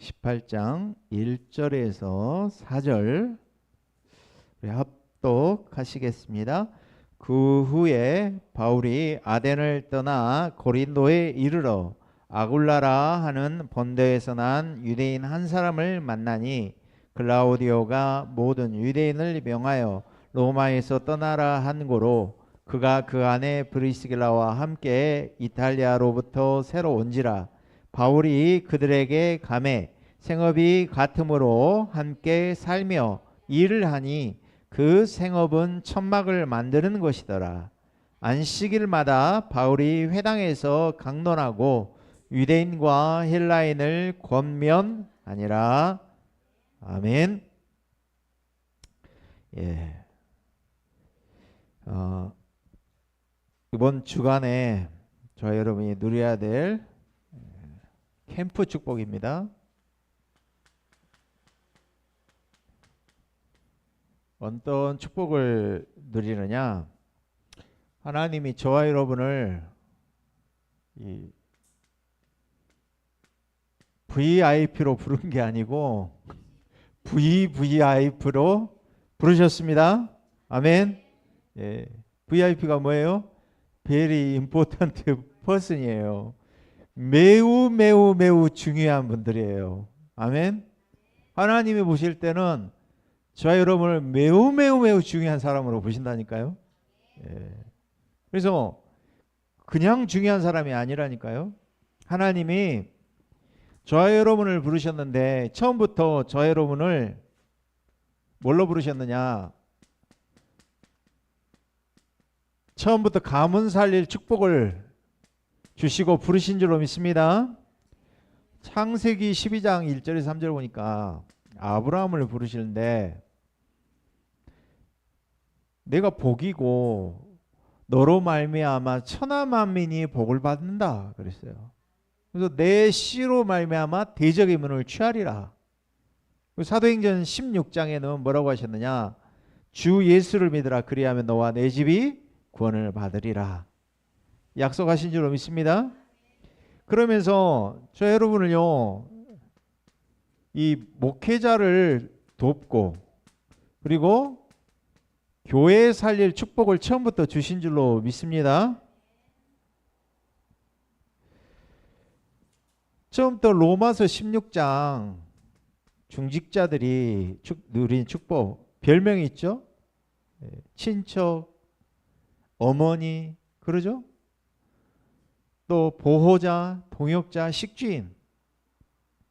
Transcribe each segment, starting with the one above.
18장 1절에서 4절 우리 합독하시겠습니다. 그 후에 바울이 아덴을 떠나 고린도에 이르러 아굴라라 하는 본대에서 난 유대인 한 사람을 만나니 글라우디오가 모든 유대인을 명하여 로마에서 떠나라 한 고로 그가 그 안에 브리스길라와 함께 이탈리아로부터 새로 온지라 바울이 그들에게 감해 생업이 같으므로 함께 살며 일을 하니 그 생업은 천막을 만드는 것이더라. 안식일마다 바울이 회당에서 강론하고 유대인과 헬라인을 권면하니라. 아멘. 예. 어, 이번 주간에 저희 여러분이 누려야 될 캠프 축복입니다. 어떤 축복을 누리느냐? 하나님이 저와 여러분을 이 VIP로 부른 게 아니고 VVIP로 부르셨습니다. 아멘. 예. VIP가 뭐예요? Very important person이에요. 매우 매우 매우 중요한 분들이에요. 아멘. 하나님이 보실 때는 저와 여러분을 매우 매우 매우 중요한 사람으로 보신다니까요. 예. 그래서 그냥 중요한 사람이 아니라니까요. 하나님이 저와 여러분을 부르셨는데 처음부터 저와 여러분을 뭘로 부르셨느냐? 처음부터 가문 살릴 축복을 주시고 부르신 줄로 믿습니다. 창세기 12장 1절에서 3절 보니까 아브라함을 부르시는데 내가 복이고 너로 말미암아 천하 만민이 복을 받는다 그랬어요. 그래서 내 씨로 말미암아 대적의 문을 취하리라. 사도행전 16장에는 뭐라고 하셨느냐? 주 예수를 믿으라 그리하면 너와 내 집이 구원을 받으리라. 약속하신 줄로 믿습니다. 그러면서 저 여러분을요. 이 목회자를 돕고 그리고 교회 살릴 축복을 처음부터 주신 줄로 믿습니다. 처음부터 로마서 16장 중직자들이 축, 누린 축복 별명이 있죠. 예, 친척, 어머니 그러죠. 또 보호자, 동역자, 식주인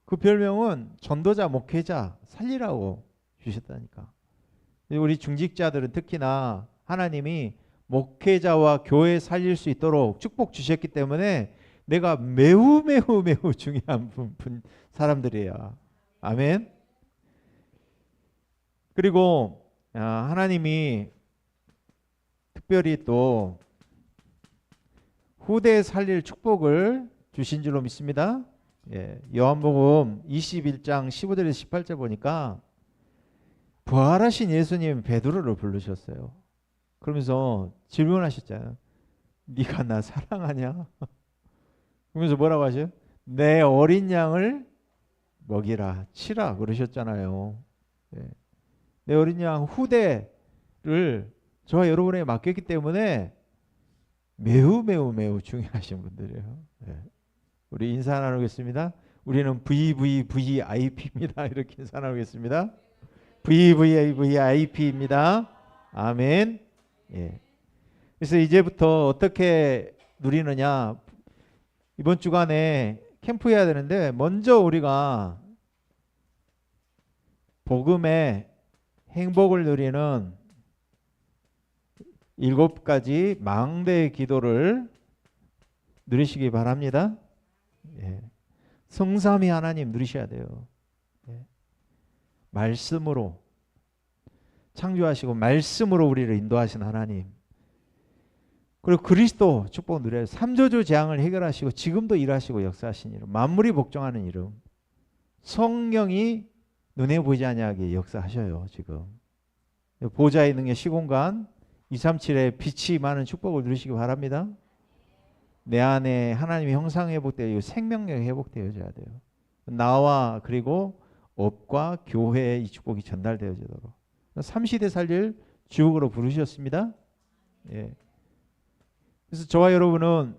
그 별명은 전도자, 목회자 살리라고 주셨다니까. 우리 중직자들은 특히나 하나님이 목회자와 교회 살릴 수 있도록 축복 주셨기 때문에 내가 매우 매우 매우 중요한 분, 분 사람들이야. 아멘. 그리고 아, 하나님이 특별히 또 후대에 살릴 축복을 주신 줄로 믿습니다. 예, 요한복음 21장 15절에서 18절 보니까 부활하신 예수님 베드로를 부르셨어요. 그러면서 질문하셨잖아요. 네가 나 사랑하냐? 그러면서 뭐라고 하셔요? 내 어린 양을 먹이라 치라 그러셨잖아요. 예. 내 어린 양 후대를 저와 여러분에게 맡겼기 때문에 매우 매우 매우 중요하신 분들이에요. 예. 우리 인사 나누겠습니다. 우리는 VVVIP입니다. 이렇게 인사 나누겠습니다. VVVIP입니다. 아멘. 예. 그래서 이제부터 어떻게 누리느냐? 이번 주간에 캠프 해야 되는데 먼저 우리가 복음의 행복을 누리는 일곱 가지 망대의 기도를 누리시기 바랍니다. 예. 성삼위 하나님 누리셔야 돼요. 예. 말씀으로 창조하시고 말씀으로 우리를 인도하신 하나님. 그리고 그리스도 축복 누려요. 삼조주 재앙을 해결하시고 지금도 일하시고 역사하신 이름. 만물이 복종하는 이름. 성령이 눈에 보이지 아니하게 역사하셔요. 지금. 보좌의 능력 시공간 237의 빛이 많은 축복을 누리시기 바랍니다. 내 안에 하나님의 형상 회복되어 생명력이 회복되어져야 돼요. 나와 그리고 업과 교회의 이 축복이 전달되어지도록 삼시대 살릴 주옥으로 부르셨습니다. 예. 그래서 저와 여러분은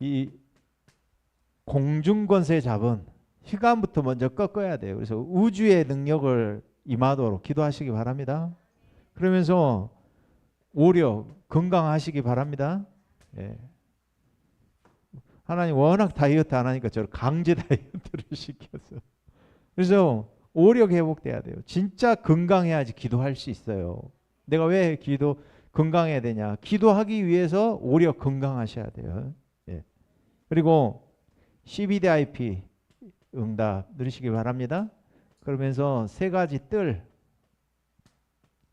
이 공중권세 잡은 휘감부터 먼저 꺾어야 돼요. 그래서 우주의 능력을 임하도록 기도하시기 바랍니다. 그러면서 오려 건강하시기 바랍니다. 예. 하나님 워낙 다이어트 안 하니까 저를 강제 다이어트를 시켜서 그래서 오력 회복돼야 돼요. 진짜 건강해야지 기도할 수 있어요. 내가 왜 기도 건강해야 되냐? 기도하기 위해서 오력 건강하셔야 돼요. 예. 그리고 CBDIP 응답 누리시기 바랍니다. 그러면서 세 가지 뜰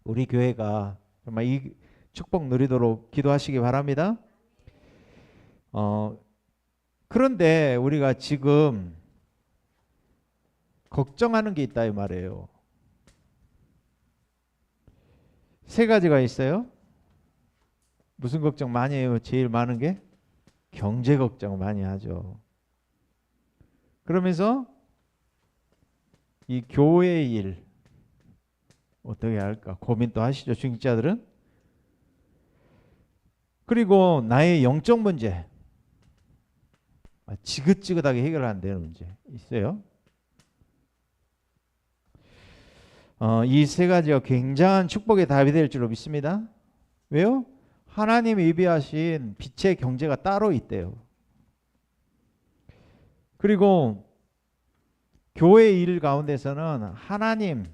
우리 교회가 정말 이 축복 누리도록 기도하시기 바랍니다. 어, 그런데 우리가 지금 걱정하는 게 있다 이 말이에요. 세 가지가 있어요. 무슨 걱정 많이 해요? 제일 많은 게 경제 걱정 많이 하죠. 그러면서 이 교회 일 어떻게 할까 고민도 하시죠 중직자들은 그리고 나의 영적 문제 아, 지긋지긋하게 해결 안 되는 문제 있어요. 어, 이 세 가지가 굉장한 축복의 답이 될 줄로 믿습니다. 왜요? 하나님 예비하신 빛의 경제가 따로 있대요. 그리고 교회 일 가운데서는 하나님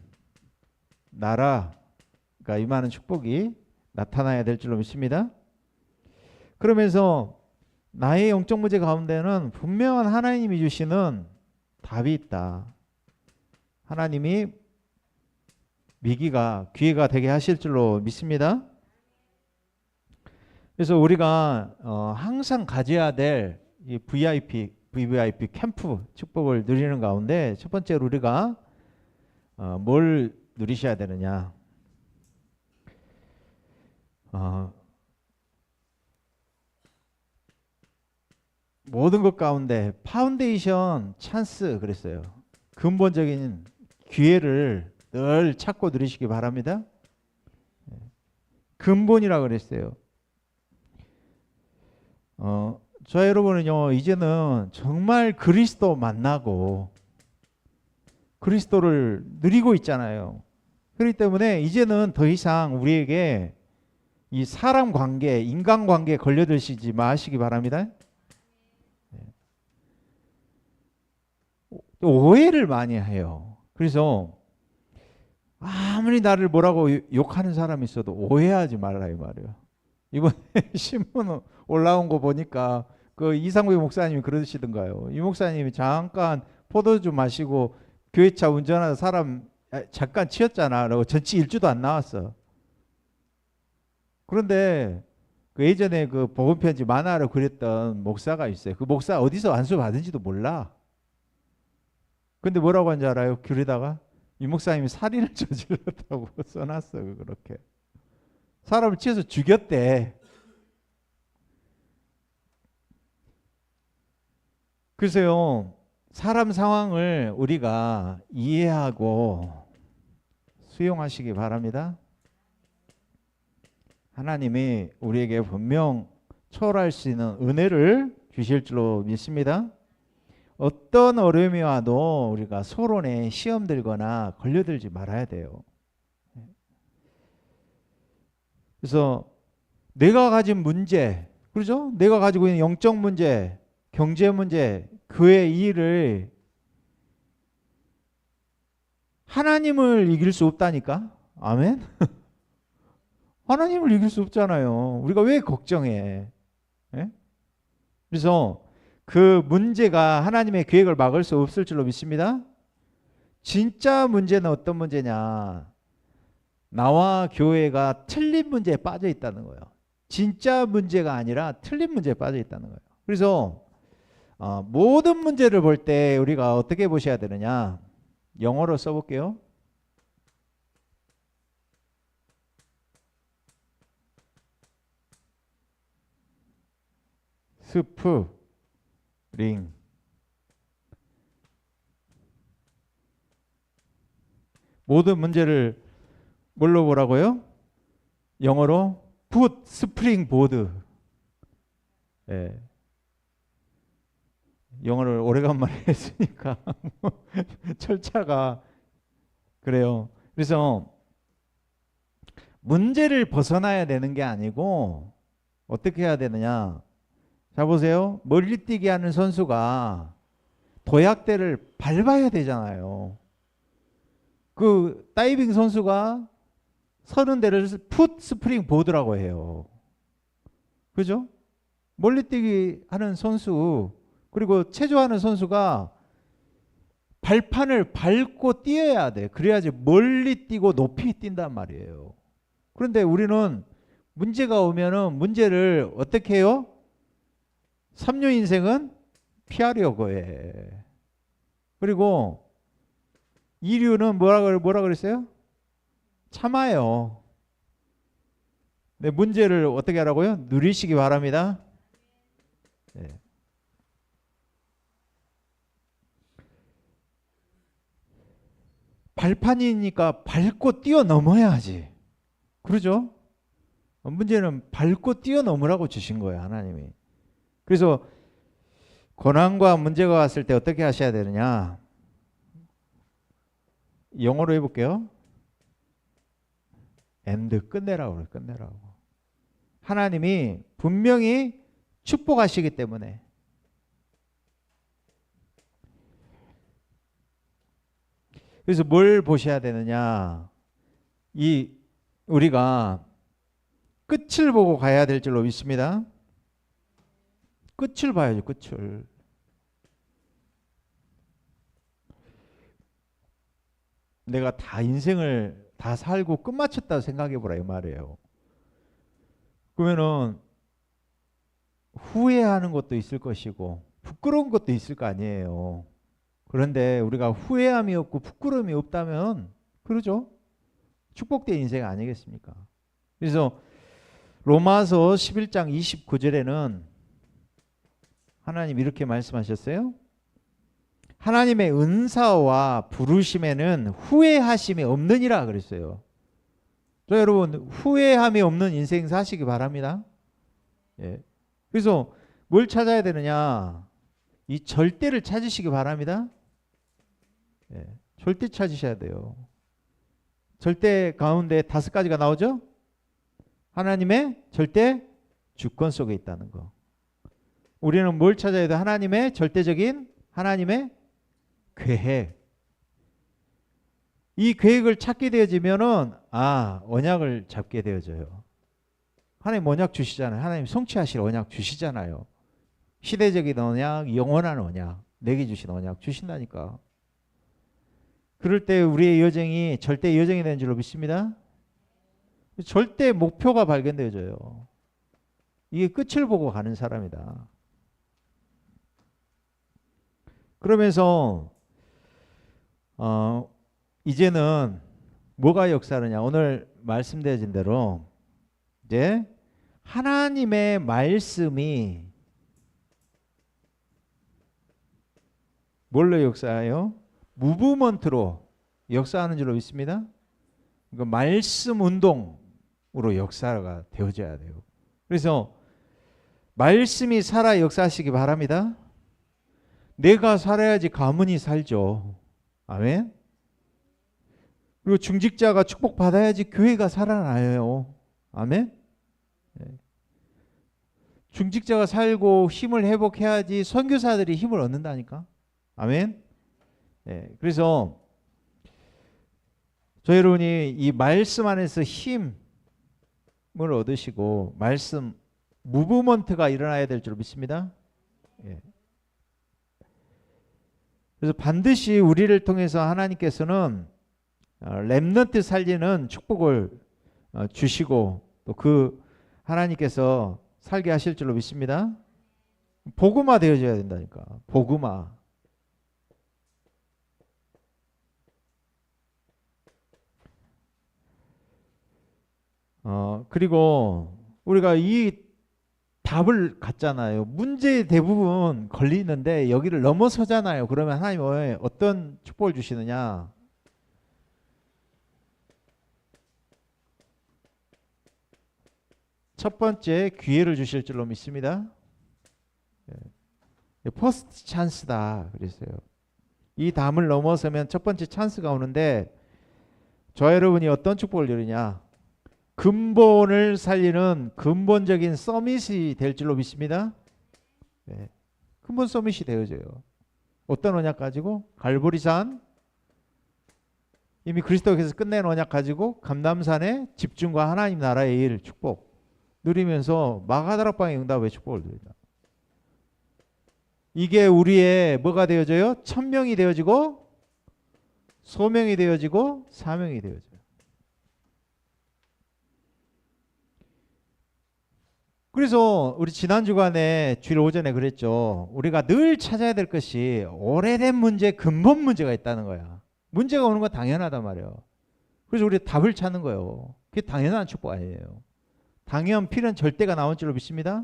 나라가 임하는 축복이 나타나야 될 줄로 믿습니다. 그러면서 나의 영적 문제 가운데는 분명한 하나님이 주시는 답이 있다. 하나님이 미기가 기회가 되게 하실 줄로 믿습니다. 그래서 우리가 어, 항상 가져야 될이 VIP, VVIP 캠프 축복을 누리는 가운데 첫 번째로 우리가 어, 뭘 누리셔야 되느냐? 어, 모든 것 가운데 파운데이션 찬스 그랬어요. 근본적인 기회를 늘 찾고 누리시기 바랍니다. 예. 근본이라 그랬어요. 어, 저 여러분은요 이제는 정말 그리스도 만나고 그리스도를 누리고 있잖아요. 그렇기 때문에 이제는 더 이상 우리에게 이 사람 관계, 인간 관계에 걸려들시지 마시기 바랍니다. 오해를 많이 해요. 그래서 아무리 나를 뭐라고 욕하는 사람이 있어도 오해하지 말라 이 말이에요. 이번에 신문 올라온 거 보니까 그 이상구 목사님이 그러시던가요. 이 목사님이 잠깐 포도주 마시고 교회차 운전하다 사람 잠깐 치였잖아. 라고 전치 일주도 안 나왔어. 그런데 그 예전에 그 복음 편지 만화를 그렸던 목사가 있어요. 그 목사 어디서 안수 받은지도 몰라. 근데 뭐라고 한지 알아요? 귤에다가 이 목사님이 살인을 저질렀다고 써놨어 그렇게 사람을 치어서 죽였대. 그래서요 사람 상황을 우리가 이해하고 수용하시기 바랍니다. 하나님이 우리에게 분명 초월할 수 있는 은혜를 주실 줄로 믿습니다. 어떤 어려움이 와도 우리가 소론에 시험 들거나 걸려들지 말아야 돼요. 그래서 내가 가진 문제, 그렇죠? 내가 가지고 있는 영적 문제, 경제 문제, 그의 일을 하나님을 이길 수 없다니까. 아멘. 하나님을 이길 수 없잖아요. 우리가 왜 걱정해? 예? 그래서 그 문제가 하나님의 계획을 막을 수 없을 줄로 믿습니다. 진짜 문제는 어떤 문제냐? 나와 교회가 틀린 문제에 빠져 있다는 거예요. 진짜 문제가 아니라 틀린 문제에 빠져 있다는 거예요. 그래서 어, 모든 문제를 볼 때 우리가 어떻게 보셔야 되느냐? 영어로 써볼게요. 스프 링. 모든 문제를 뭘로 보라고요? 영어로 put spring board 예. 영어를 오래간만에 했으니까 철자가 그래요. 그래서 문제를 벗어나야 되는 게 아니고 어떻게 해야 되느냐? 자 보세요. 멀리뛰기 하는 선수가 도약대를 밟아야 되잖아요. 그 다이빙 선수가 서는 데를 풋 스프링 보드라고 해요. 그죠? 멀리뛰기 하는 선수 그리고 체조하는 선수가 발판을 밟고 뛰어야 돼. 그래야지 멀리 뛰고 높이 뛴단 말이에요. 그런데 우리는 문제가 오면은 문제를 어떻게 해요? 삼류 인생은 피하려고 해. 그리고 이류는 뭐라 뭐라 그랬어요? 참아요. 네, 문제를 어떻게 하라고요? 누리시기 바랍니다. 네. 발판이니까 밟고 뛰어넘어야지. 그러죠? 문제는 밟고 뛰어넘으라고 주신 거예요, 하나님이. 그래서 고난과 문제가 왔을 때 어떻게 하셔야 되느냐? 영어로 해볼게요. 엔드 끝내라고 그래, 끝내라고. 하나님이 분명히 축복하시기 때문에 그래서 뭘 보셔야 되느냐? 이 우리가 끝을 보고 가야 될 줄로 믿습니다. 끝을 봐야죠, 끝을. 내가 다 인생을 다 살고 끝마쳤다 생각해 보라 이 말이에요. 그러면은 후회하는 것도 있을 것이고 부끄러운 것도 있을 거 아니에요. 그런데 우리가 후회함이 없고 부끄러움이 없다면 그러죠. 축복된 인생 아니겠습니까? 그래서 로마서 11장 29절에는 하나님 이렇게 말씀하셨어요. 하나님의 은사와 부르심에는 후회하심이 없느니라 그랬어요. 저 여러분 후회함이 없는 인생 사시기 바랍니다. 예. 그래서 뭘 찾아야 되느냐? 이 절대를 찾으시기 바랍니다. 예. 절대 찾으셔야 돼요. 절대 가운데 다섯 가지가 나오죠? 하나님의 절대 주권 속에 있다는 거. 우리는 뭘 찾아야 돼? 하나님의 절대적인 하나님의 계획. 이 계획을 찾게 되어지면은 아 언약을 잡게 되어져요. 하나님 언약 주시잖아요. 하나님 성취하실 언약 주시잖아요. 시대적인 언약, 영원한 언약, 내게 주신 언약 주신다니까. 그럴 때 우리의 여정이 절대 여정이 되는 줄로 믿습니다. 절대 목표가 발견되어져요. 이게 끝을 보고 가는 사람이다. 그러면서 어, 이제는 뭐가 역사하느냐? 오늘 말씀드린 대로 이제 하나님의 말씀이 뭘로 역사해요? 무브먼트로 역사하는 줄로 믿습니다. 그러니까 말씀 운동으로 역사가 되어져야 돼요. 그래서 말씀이 살아 역사하시기 바랍니다. 내가 살아야지 가문이 살죠. 아멘. 그리고 중직자가 축복받아야지 교회가 살아나요. 아멘. 네. 중직자가 살고 힘을 회복해야지 선교사들이 힘을 얻는다니까. 아멘. 네. 그래서 저희 여러분이 이 말씀 안에서 힘을 얻으시고 말씀 무브먼트가 일어나야 될 줄 믿습니다. 예. 그래서 반드시 우리를 통해서 하나님께서는 렘넌트 살리는 축복을 어, 주시고 또 그 하나님께서 살게 하실 줄로 믿습니다. 복음화 되어져야 된다니까. 복음화. 어, 그리고 우리가 이 답을 갖잖아요. 문제 대부분 걸리는데 여기를 넘어서잖아요. 그러면 하나님은 어떤 축복을 주시느냐? 첫 번째 기회를 주실 줄로 믿습니다. 예. 예, 퍼스트 찬스다 그랬어요. 이 담을 넘어서면 첫 번째 찬스가 오는데 저 여러분이 어떤 축복을 누리냐? 근본을 살리는 근본적인 서밋이 될 줄로 믿습니다. 네. 근본 서밋이 되어져요. 어떤 언약 가지고 갈보리산 이미 그리스도께서 끝낸 언약 가지고 감남산의 집중과 하나님 나라의 일 축복 누리면서 마가다락방의 응답의 축복을 누린다. 이게 우리의 뭐가 되어져요? 천명이 되어지고 소명이 되어지고 사명이 되어져요. 그래서 우리 지난 주간에 주일 오전에 그랬죠. 우리가 늘 찾아야 될 것이 오래된 문제, 근본 문제가 있다는 거야. 문제가 오는 건 당연하단 말이에요. 그래서 우리 답을 찾는 거예요. 그게 당연한 축복 아니에요. 당연 필연 절대가 나온 줄로 믿습니다.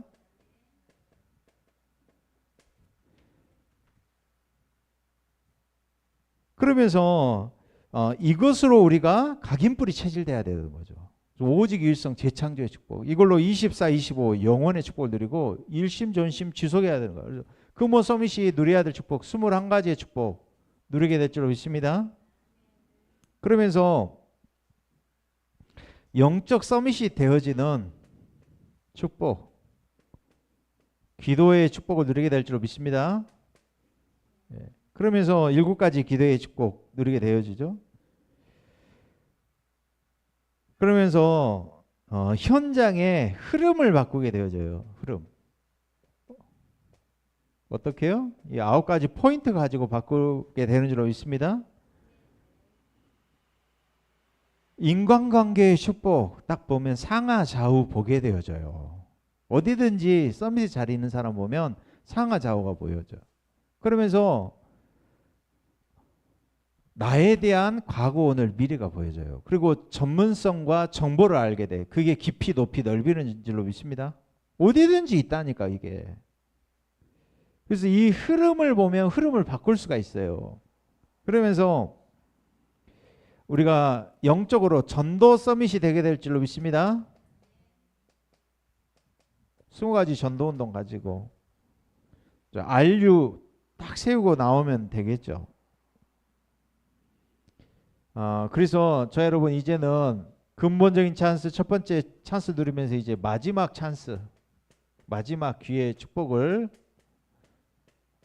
그러면서 어, 이것으로 우리가 각인뿔이 체질돼야 되는 거죠. 오직 일성 재창조의 축복. 이걸로 24, 25 영원의 축복을 누리고 일심 전심 지속해야 되는 거예요. 그뭐 서밋이 누려야 될 축복 21가지의 축복 누리게 될 줄로 믿습니다. 그러면서 영적 서밋이 되어지는 축복 기도의 축복을 누리게 될 줄로 믿습니다. 예. 그러면서 일곱 가지 기도의 축복 누리게 되어지죠. 그러면서 어, 현장의 흐름을 바꾸게 되어져요. 흐름. 어떻게요? 이 아홉 가지 포인트 가지고 바꾸게 되는 줄로 있습니다. 인간관계의 축복 딱 보면 상하 좌우 보게 되어져요. 어디든지 서밋에 자리 있는 사람 보면 상하 좌우가 보여져. 그러면서 나에 대한 과거 오늘 미래가 보여져요. 그리고 전문성과 정보를 알게 돼. 그게 깊이 높이 넓이는 줄로 믿습니다. 어디든지 있다니까 이게. 그래서 이 흐름을 보면 흐름을 바꿀 수가 있어요. 그러면서 우리가 영적으로 전도 서밋이 되게 될 줄로 믿습니다. 20가지 전도 운동 가지고 RU 딱 세우고 나오면 되겠죠. 어, 그래서 저 여러분 이제는 근본적인 찬스 첫 번째 찬스 누리면서 이제 마지막 찬스 마지막 기회의 축복을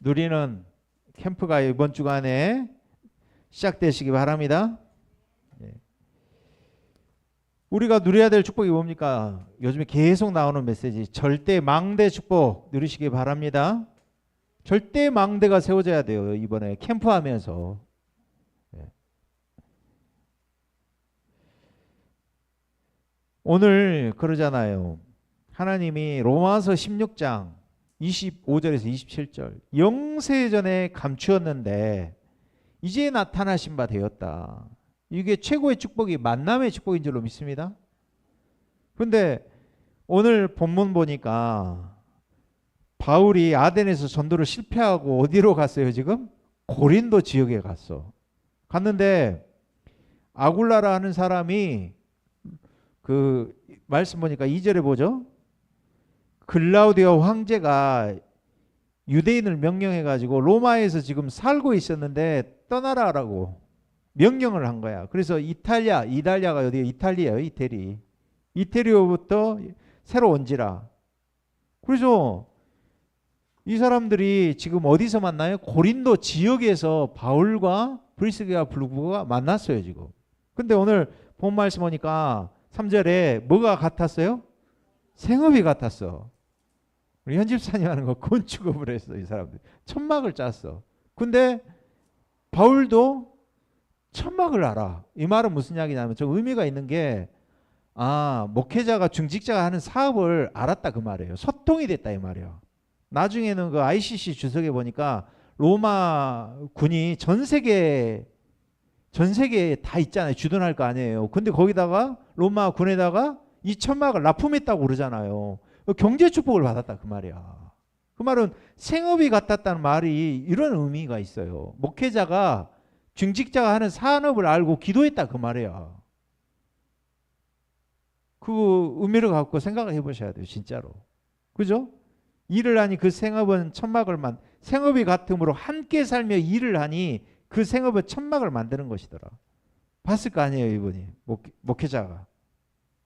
누리는 캠프가 이번 주간에 시작되시기 바랍니다. 예. 우리가 누려야 될 축복이 뭡니까? 요즘에 계속 나오는 메시지 절대 망대 축복 누리시기 바랍니다. 절대 망대가 세워져야 돼요. 이번에 캠프하면서 오늘 그러잖아요. 하나님이 로마서 16장 25절에서 27절 영세전에 감추었는데 이제 나타나신 바 되었다. 이게 최고의 축복이 만남의 축복인 줄로 믿습니다. 근데 오늘 본문 보니까 바울이 아덴에서 전도를 실패하고 어디로 갔어요 지금? 고린도 지역에 갔어. 갔는데 아굴라라 하는 사람이 그 말씀 보니까 2절에 보죠. 글라우디오 황제가 유대인을 명령해 가지고 로마에서 지금 살고 있었는데 떠나라라고 명령을 한 거야. 그래서 이탈리아, 이탈리아가 어디에 이탈리아요, 이태리. 이태리로부터 새로 온지라. 그래서 이 사람들이 지금 어디서 만나요? 고린도 지역에서 바울과 브리스가 블루가 만났어요, 지금. 근데 오늘 본 말씀 보니까 3절에 뭐가 같았어요? 생업이 같았어. 우리 현집사님 하는 거 건축업을 했어, 이 사람들. 천막을 짰어. 근데 바울도 천막을 알아. 이 말은 무슨 이야기냐면 좀 의미가 있는 게 아, 목회자가 중직자가 하는 사업을 알았다 그 말이에요. 소통이 됐다 이 말이에요. 나중에는 그 ICC 주석에 보니까 로마 군이 전 세계 전 세계에 다 있잖아요. 주둔할 거 아니에요. 근데 거기다가 로마 군에다가 이 천막을 납품했다고 그러잖아요. 경제 축복을 받았다 그 말이야. 그 말은 생업이 같았다는 말이 이런 의미가 있어요. 목회자가 중직자가 하는 산업을 알고 기도했다 그 말이야. 그 의미를 갖고 생각을 해보셔야 돼요, 진짜로. 그죠? 일을 하니 그 생업은 천막을 만 생업이 같음으로 함께 살며 일을 하니 그 생업은 천막을 만드는 것이더라. 봤을 거 아니에요, 이분이 목, 목회자가.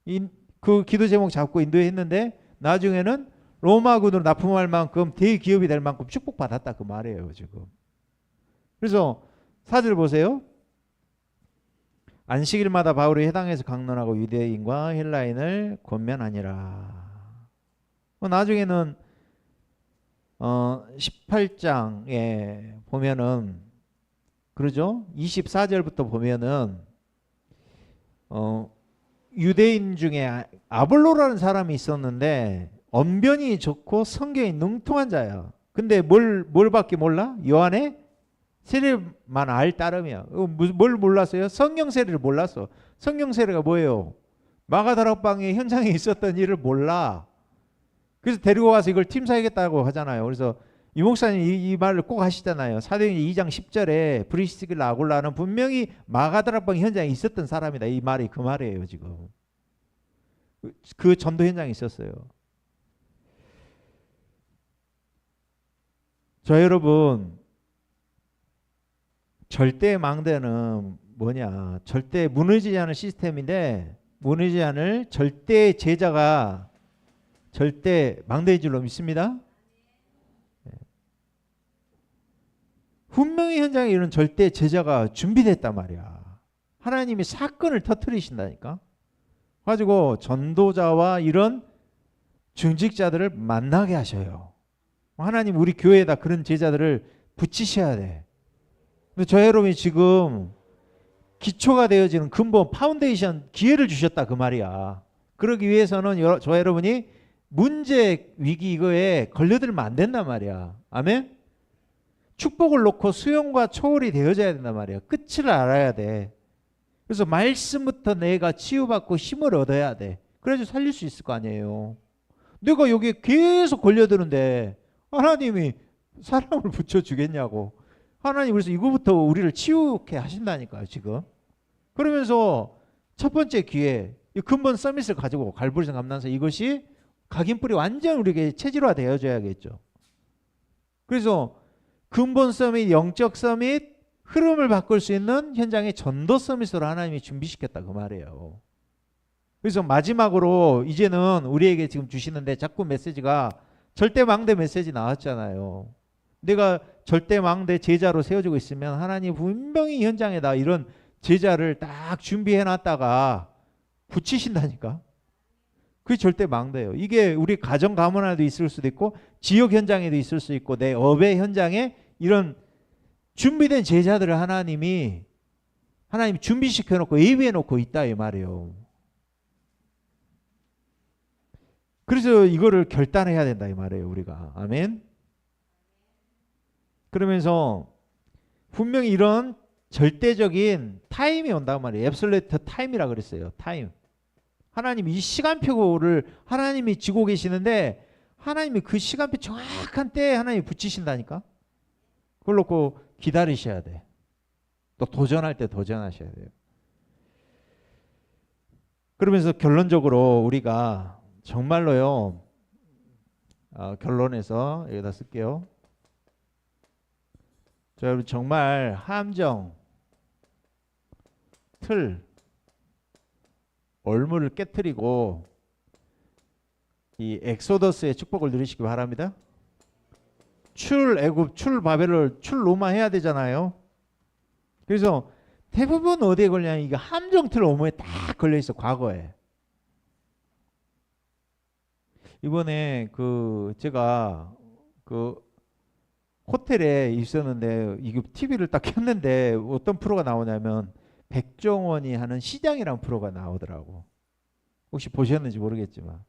인, 그 기도 제목 잡고 인도했는데 나중에는 로마군으로 납품할 만큼 대기업이 될 만큼 축복받았다 그 말이에요, 지금. 그래서 사절 보세요. 안식일마다 바울이 해당해서 강론하고 유대인과 헬라인을 권면하니라. 어, 나중에는 어 18장에 보면은 그러죠? 24절부터 보면은 어 유대인 중에 아- 아볼로라는 사람이 있었는데 언변이 좋고 성경이 능통한 자야. 근데 뭘 뭘밖에 몰라? 요한의 세례만 알 따름이야. 어, 무- 뭘 몰랐어요? 성경 세례를 몰랐어. 성경 세례가 뭐예요? 마가다락방의 현장에 있었던 일을 몰라. 그래서 데리고 와서 이걸 팀사하겠다고 하잖아요. 그래서 이 목사님 이, 이 말을 꼭 하시잖아요. 사도행전 2장 10절에 브리스길라 아굴라는 분명히 마가다락방 현장에 있었던 사람이다. 이 말이 그 말이에요, 지금. 그- 그 전도 현장에 있었어요. 저 여러분 절대 망대는 뭐냐? 절대 무너지지 않은 시스템인데 무너지지 않을 절대 제자가 절대 망대인 줄로 믿습니다. 예. 분명히 현장에 이런 절대 제자가 준비됐단 말이야. 하나님이 사건을 터뜨리신다니까. 가지고 전도자와 이런 중직자들을 만나게 하셔요. 하나님 우리 교회에다 그런 제자들을 붙이셔야 돼. 근데 저 여러분이 지금 기초가 되어지는 근본 파운데이션 기회를 주셨다 그 말이야. 그러기 위해서는 여러- 저 여러분이 문제 위기 이거에 걸려들면 안 된단 말이야. 아멘. 축복을 놓고 수용과 초월이 되어져야 된단 말이야. 끝을 알아야 돼. 그래서 말씀부터 내가 치유받고 힘을 얻어야 돼. 그래야지 살릴 수 있을 거 아니에요. 내가 여기에 계속 걸려드는데 하나님이 사람을 붙여주겠냐고. 하나님 그래서 이거부터 우리를 치유케 하신다니까요 지금. 그러면서 첫 번째 기회 이 근본 서밋을 가지고 갈보리산 감난서 이것이 각인뿔이 완전 우리에게 체질화 되어져야겠죠. 그래서 근본 서밋, 영적 서밋, 흐름을 바꿀 수 있는 현장의 전도 서밋으로 하나님이 준비시켰다 그 말이에요. 그래서 마지막으로 이제는 우리에게 지금 주시는데 자꾸 메시지가 절대 망대 메시지 나왔잖아요. 내가 절대 망대 제자로 세워지고 있으면 하나님 분명히 현장에다 이런 제자를 딱 준비해 놨다가 붙이신다니까. 그게 절대 망대예요. 이게 우리 가정 가문에도 있을 수도 있고 지역 현장에도 있을 수 있고 내 업의 현장에 이런 준비된 제자들을 하나님이 하나님 준비시켜 놓고 예비해 놓고 있다 이 말이에요. 그래서 이거를 결단해야 된다 이 말이에요, 우리가. 아멘. 그러면서 분명히 이런 절대적인 타임이 온단 말이에요. 앱솔레트 타임이라 그랬어요. 타임. 하나님 이 시간표를 하나님이 지고 계시는데 하나님이 그 시간표 정확한 때에 하나님이 붙이신다니까. 그걸 놓고 기다리셔야 돼. 또 도전할 때 도전하셔야 돼요. 그러면서 결론적으로 우리가 정말로요. 어, 결론에서 여기다 쓸게요. 자, 여러분 정말 함정, 틀, 올무를 깨뜨리고 이 엑소더스의 축복을 누리시기 바랍니다. 출 애굽, 출 바벨을 출 로마 해야 되잖아요. 그래서 대부분 어디에 걸냐면 이게 함정틀 오모에 딱 걸려 있어 과거에. 이번에 그 제가 그 호텔에 있었는데 이게 TV를 딱 켰는데 어떤 프로가 나오냐면 백종원이 하는 시장이라는 프로가 나오더라고. 혹시 보셨는지 모르겠지만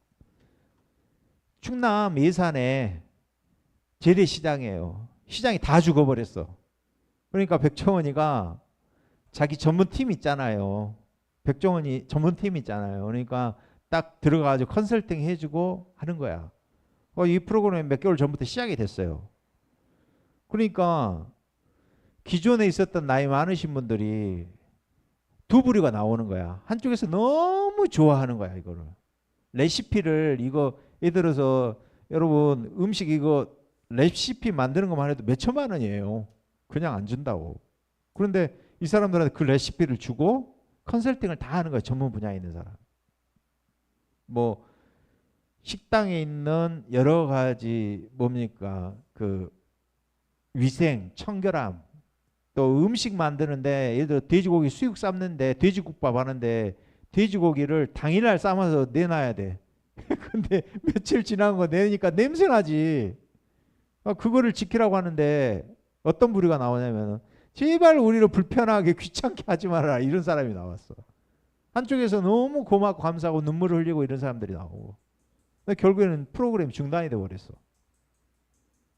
충남 예산에 재래시장이에요. 시장이 다 죽어버렸어. 그러니까 백종원이가 자기 전문팀 있잖아요. 백종원이 전문팀 있잖아요. 그러니까 딱 들어가가지고 컨설팅 해주고 하는 거야. 어, 이 프로그램 몇 개월 전부터 시작이 됐어요. 그러니까 기존에 있었던 나이 많으신 분들이 두 부류가 나오는 거야. 한쪽에서 너무 좋아하는 거야 이거를. 레시피를 이거 예를 들어서 여러분 음식 이거 레시피 만드는 것만 해도 몇 천만 원이에요. 그냥 안 준다고. 그런데 이 사람들한테 그 레시피를 주고 컨설팅을 다 하는 거야. 전문 분야에 있는 사람. 뭐 식당에 있는 여러 가지 뭡니까 그 위생, 청결함, 또 음식 만드는데 예를 들어 돼지고기 수육 삶는데 돼지국밥 하는데 돼지고기를 당일날 삶아서 내놔야 돼. 근데 며칠 지난 거 내니까 냄새 나지. 아, 그거를 지키라고 하는데 어떤 부류가 나오냐면 제발 우리를 불편하게 귀찮게 하지 말아라 이런 사람이 나왔어. 한쪽에서 너무 고맙고 감사하고 눈물을 흘리고 이런 사람들이 나오고. 결국에는 프로그램이 중단이 돼 버렸어.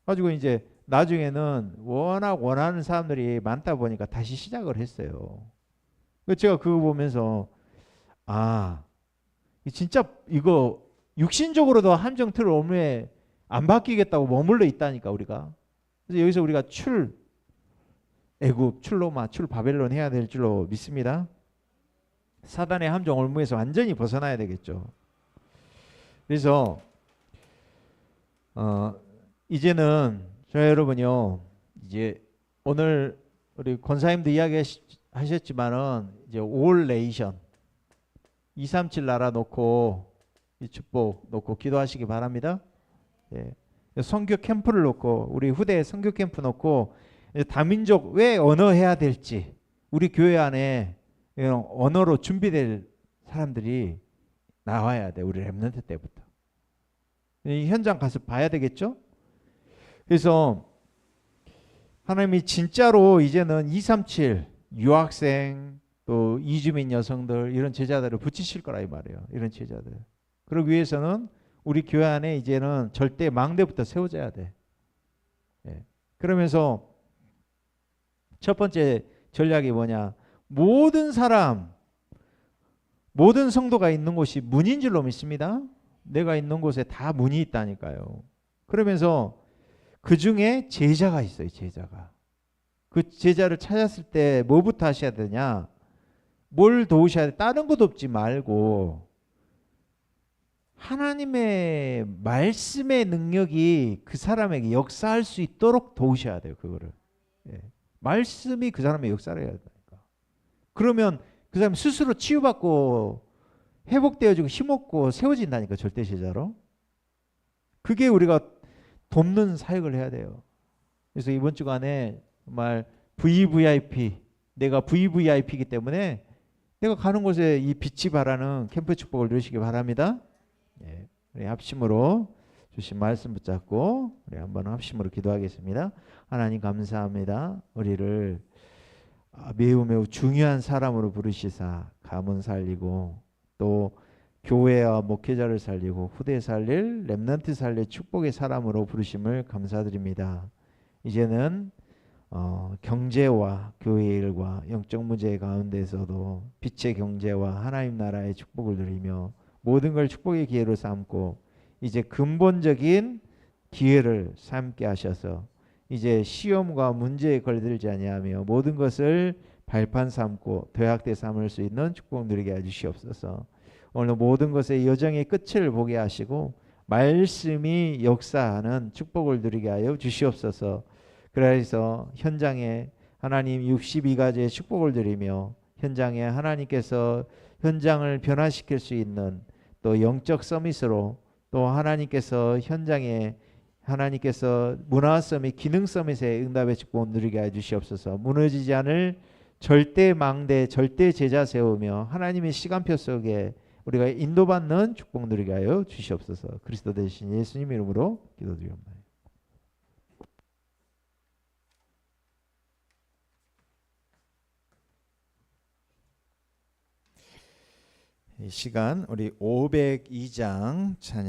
가지고 이제 나중에는 워낙 원하는 사람들이 많다 보니까 다시 시작을 했어요. 제가 그거 보면서 아, 이 진짜 이거 육신적으로도 함정 틀 업무에 안 바뀌겠다고 머물러 있다니까 우리가. 그래서 여기서 우리가 출 애굽, 출 로마, 출 바벨론 해야 될 줄로 믿습니다. 사단의 함정 올무에서 완전히 벗어나야 되겠죠. 그래서 어 이제는 저 여러분요 이제 오늘 우리 권사님도 이야기하셨지만은 이제 올 레이션 237 나라 놓고 이 축복 놓고 기도하시기 바랍니다. 예. 선교 캠프를 놓고 우리 후대 선교 캠프 놓고 다민족 왜 언어 해야 될지 우리 교회 안에 언어로 준비될 사람들이 나와야 돼 우리 랩런트 때부터 이 현장 가서 봐야 되겠죠? 그래서 하나님이 진짜로 이제는 237 유학생 또 이주민 여성들 이런 제자들을 붙이실 거라 이 말이에요. 이런 제자들. 그러기 위해서는 우리 교회 안에 이제는 절대 망대부터 세워져야 돼. 예. 그러면서 첫 번째 전략이 뭐냐? 모든 사람, 모든 성도가 있는 곳이 문인 줄로 믿습니다. 내가 있는 곳에 다 문이 있다니까요. 그러면서 그 중에 제자가 있어요, 제자가. 그 제자를 찾았을 때 뭐부터 하셔야 되냐? 뭘 도우셔야 돼? 다른 것 없지 말고 하나님의 말씀의 능력이 그 사람에게 역사할 수 있도록 도우셔야 돼요, 그거를. 예. 말씀이 그 사람의 역사를 해야 되니까. 그러면 그 사람 스스로 치유받고 회복되어지고 힘없고 세워진다니까 절대 제자로. 그게 우리가 돕는 사역을 해야 돼요. 그래서 이번 주간에 정말 VVIP 내가 VVIP이기 때문에 내가 가는 곳에 이 빛이 바라는 캠프 축복을 누리시기 바랍니다. 예, 우리 합심으로 주신 말씀 붙잡고 우리 한번 합심으로 기도하겠습니다. 하나님 감사합니다. 우리를 아, 매우 매우 중요한 사람으로 부르시사 가문 살리고 또 교회와 목회자를 살리고 후대 살릴 렘넌트 살릴 축복의 사람으로 부르심을 감사드립니다. 이제는 어, 경제와 교회 일과 영적 문제 가운데서도 빛의 경제와 하나님 나라의 축복을 누리며 모든 걸 축복의 기회로 삼고 이제 근본적인 기회를 삼게 하셔서 이제 시험과 문제에 걸들지 아니하며 모든 것을 발판 삼고 도약대 삼을 수 있는 축복 누리게 해주시옵소서. 오늘 모든 것의 여정의 끝을 보게 하시고 말씀이 역사하는 축복을 누리게 하여 주시옵소서. 그래서 현장에 하나님 62가지의 축복을 드리며 현장에 하나님께서 현장을 변화시킬 수 있는 또 영적 서밋으로 또 하나님께서 현장에 하나님께서 문화 서밋, 기능 서밋의 응답의 축복 누리게 해 주시옵소서. 무너지지 않을 절대 망대, 절대 제자 세우며 하나님의 시간표 속에 우리가 인도받는 축복 누리게 하여 주시옵소서. 그리스도 대신 예수님 이름으로 기도드리옵나이다. 이 시간 우리 502장 찬양